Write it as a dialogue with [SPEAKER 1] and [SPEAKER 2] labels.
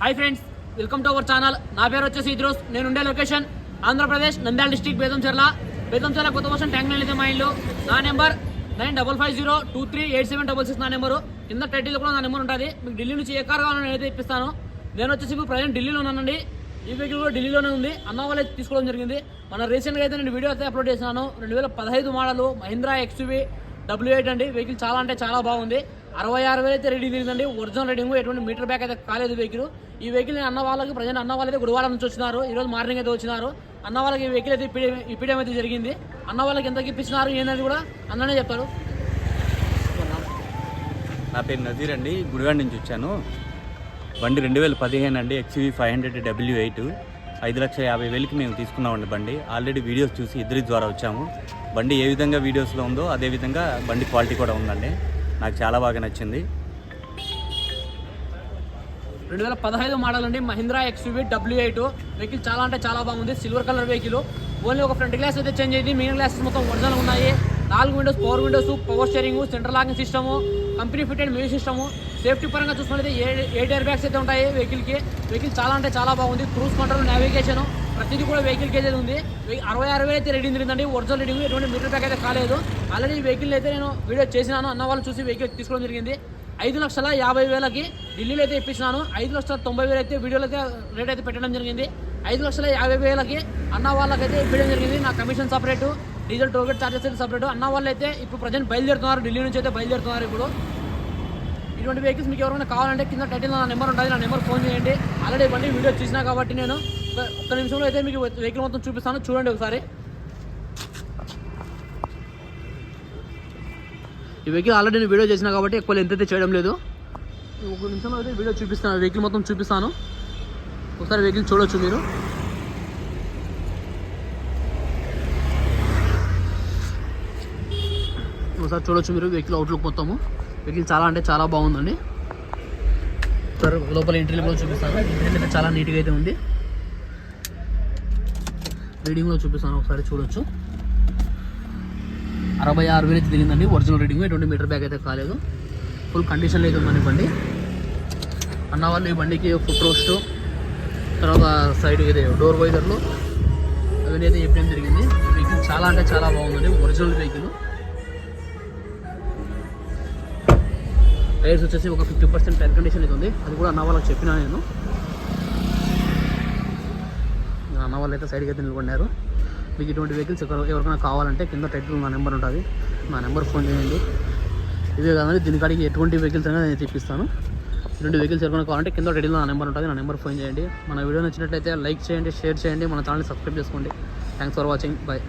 [SPEAKER 1] Hi friends welcome to our channel నా పేరు వచ్చేసి ఇద్రోస్. నేను ఉండే లొకేషన్ ఆంధ్రప్రదేశ్ నంద్యాల డిస్టిక్ బేదంచర్ల బేదంచర్ల కొత్త వర్షం ట్యాంక్ లైన్ అయితే మా ఇల్లు. నా number nine double five zero two three eight seven double six నా నెంబరు కింద టైటిల్ కూడా నా నెంబర్ ఉంటుంది. మీకు ఢిల్లీ నుంచి ఏ కార్ కావాలో నేనైతే ఇప్పిస్తాను. నేను వచ్చేసి ఇప్పుడు ప్రజెంట్ ఢిల్లీలో ఉన్నానండి. ఈ వెహికల్ కూడా ఢిల్లీలోనే ఉంది. అన్న అయితే తీసుకోవడం జరిగింది. మన రీసెంట్గా అయితే నేను వీడియో అయితే అప్లోడ్ చేసినాను రెండు వేల పదహైదు model Mahindra XUV W eight అండి. వెహికల్ చాలా అంటే చాలా బాగుంది. అరవై ఆరు వేలు అయితే రెడీ తిరిగిందండి ఒరిజినల్ రీడింగ్ ఎటువంటి మీటర్ బ్యాక్ అయితే కాలేదు వెహికల్ ఈ వెహికల్ అన్న వాళ్ళకి ప్రజెంట్ అన్న వాళ్ళు అయితే గురువారం నుంచి వచ్చినారు. ఈరోజు మార్నింగ్ అయితే వచ్చినారు. అన్న వాళ్ళకి ఈ వెహికల్ అయితే ఇప్పిడే ఇప్పిడం అయితే జరిగింది. అన్న వాళ్ళకి ఎంత ఇప్పించినారు ఏంటనేది కూడా అన్ననే చెప్తారు.
[SPEAKER 2] నా పేరు నదీర్ అండి. గుడివాడ నుంచి వచ్చాను. బండి రెండు వేల పదిహేను అండి. XUV five hundred W eight ఐదు లక్షల యాభై వేలకి మేము తీసుకున్నామండి బండి. ఆల్రెడీ వీడియోస్ చూసి ఇద్దరి ద్వారా వచ్చాము. బండి ఏ విధంగా వీడియోస్లో ఉందో అదే విధంగా బండి క్వాలిటీ కూడా ఉందండి. నాకు చాలా బాగా నచ్చింది.
[SPEAKER 1] రెండు వేల పదహైదు మోడల్ అండి. Mahindra XUV W eight vehicle చాలా అంటే చాలా బాగుంది. సిల్వర్ కలర్ వెహికల్ ఓన్లీ ఒక ఫ్రంట్ గ్లాస్ అయితే చేంజ్ అయింది. మిగిలిన గ్లాసెస్ మొత్తం ఒరిజినల్ ఉన్నాయి. నాలుగు windows power windows power steering central locking system company fitted music system safety పరంగా చూసుకుంటే ఎయిట్ ఎయిర్ బ్యాగ్స్ అయితే ఉంటాయి వెహికల్కి? వెహికల్ చాలా అంటే చాలా బాగుంది. Cruise control navigation. ప్రతిదీ కూడా వెహికల్ అయితే ఉంది. వెయ్యి- అరవై ఆరు వేలు అయితే రీడింగ్ తిరిగిందండి ఒరిజినల్ రీడింగ్ ఎటువంటి మీటర్ ప్యాక్ అయితే కాలేదు. ఆల్రెడీ ఈ వెహికల్ అయితే నేను వీడియో చేసినాను. అన్న వాళ్ళు చూసి వెహికల్ తీసుకోవడం జరిగింది. ఐదు లక్షల యాభై వేలకి ఢిల్లీలో అయితే ఇప్పించినాను. ఐదు లక్షల తొంభై వేలు అయితే వీడియోలో అయితే రేట్ అయితే పెట్టడం జరిగింది. ఐదు లక్షల యాభై వేలకి అన్న వాళ్ళకైతే ఇవ్వడం జరిగింది. నా commission separate diesel toll gate charges అయితే సపరేట్ అన్న వాళ్ళు అయితే ఇప్పుడు ప్రజెంట్ బయలుదేరుతున్నారు. ఢిల్లీ నుంచి అయితే బయలుదేరుతున్నారు ఇప్పుడు. ఇటువంటి వెహికల్స్ మీకు ఎవరైనా కావాలంటే కింద టైటిల్ నా నెంబర్ ఉంటుంది నా నెంబర్ ఫోన్ చేయండి. ఆల్రెడీ బండి వీడియో చూసినా కాబట్టి నేను ఒక- ఒక్క నిమిషంలో అయితే మీకు వెహికల్ మొత్తం చూపిస్తాను. చూడండి ఒకసారి. ఈ వెహికల్ ఆల్రెడీ నేను వీడియో చేసినా కాబట్టి ఎక్కువ లెంత్ అయితే చేయడం లేదు. ఒక నిమిషంలో అయితే వీడియో చూపిస్తాను వెహికల్ మొత్తం చూపిస్తాను. ఒకసారి వెహికల్ చూడొచ్చు మీరు. ఒకసారి చూడొచ్చు మీరు వెహికల్ అవుట్లుక్ మొత్తము. వెహికల్ చాలా అంటే చాలా బాగుందండి. సార్ లోపల ఎంట్రీలు కూడా చూపిస్తాను. ఎంట్రీలు అయితే చాలా నీట్గా అయితే ఉంది. రీడింగ్ కూడా చూపిస్తాను ఒకసారి చూడొచ్చు. అరవై ఆరు వేలు అయితే తిరిగిందండి. ఒరిజినల్ రీడింగ్ ఎటువంటి మీటర్ బ్యాగ్ అయితే కాలేదు. ఫుల్ కండిషన్లో అయితే ఉందండి బండి. అన్న వాళ్ళు ఈ బండికి ఫుట్ రోస్ట్ తర్వాత సైడ్ ఇది డోర్ వైజర్లు అవన్నీ అయితే చెప్పడం జరిగింది. వెహికల్ చాలా అంటే చాలా బాగుందండి. ఒరిజినల్ వెహికల్ టైర్స్ వచ్చేసి ఒక ఫిఫ్టీ పర్సెంట్ టైర్ కండిషన్ అయితే ఉంది. అది కూడా అన్న వాళ్ళకి చెప్పినా నేను. అన్న వాళ్ళు అయితే సైడ్కి అయితే నిలబడినారు. మీకు ఇటువంటి వెహికల్స్ ఎవరికైనా కావాలంటే కింద టైటిల్ నా నెంబర్ ఉంటుంది. నా నెంబర్ ఫోన్ చేయండి. ఇదే కాదండి దీనికాడికి ఎటువంటి వెహికల్స్ అయినా నేను తెప్పిస్తాను ఇటువంటి వెహికల్స్ ఎవరికైనా కావాలంటే కింద టైటిల్ నా నెంబర్ ఉంటుంది. నా నెంబర్ ఫోన్ చేయండి. మన వీడియో నచ్చినట్లయితే లైక్ చేయండి షేర్ చేయండి. మన ఛానల్ని సబ్స్క్రైబ్ చేసుకోండి. Thanks for watching bye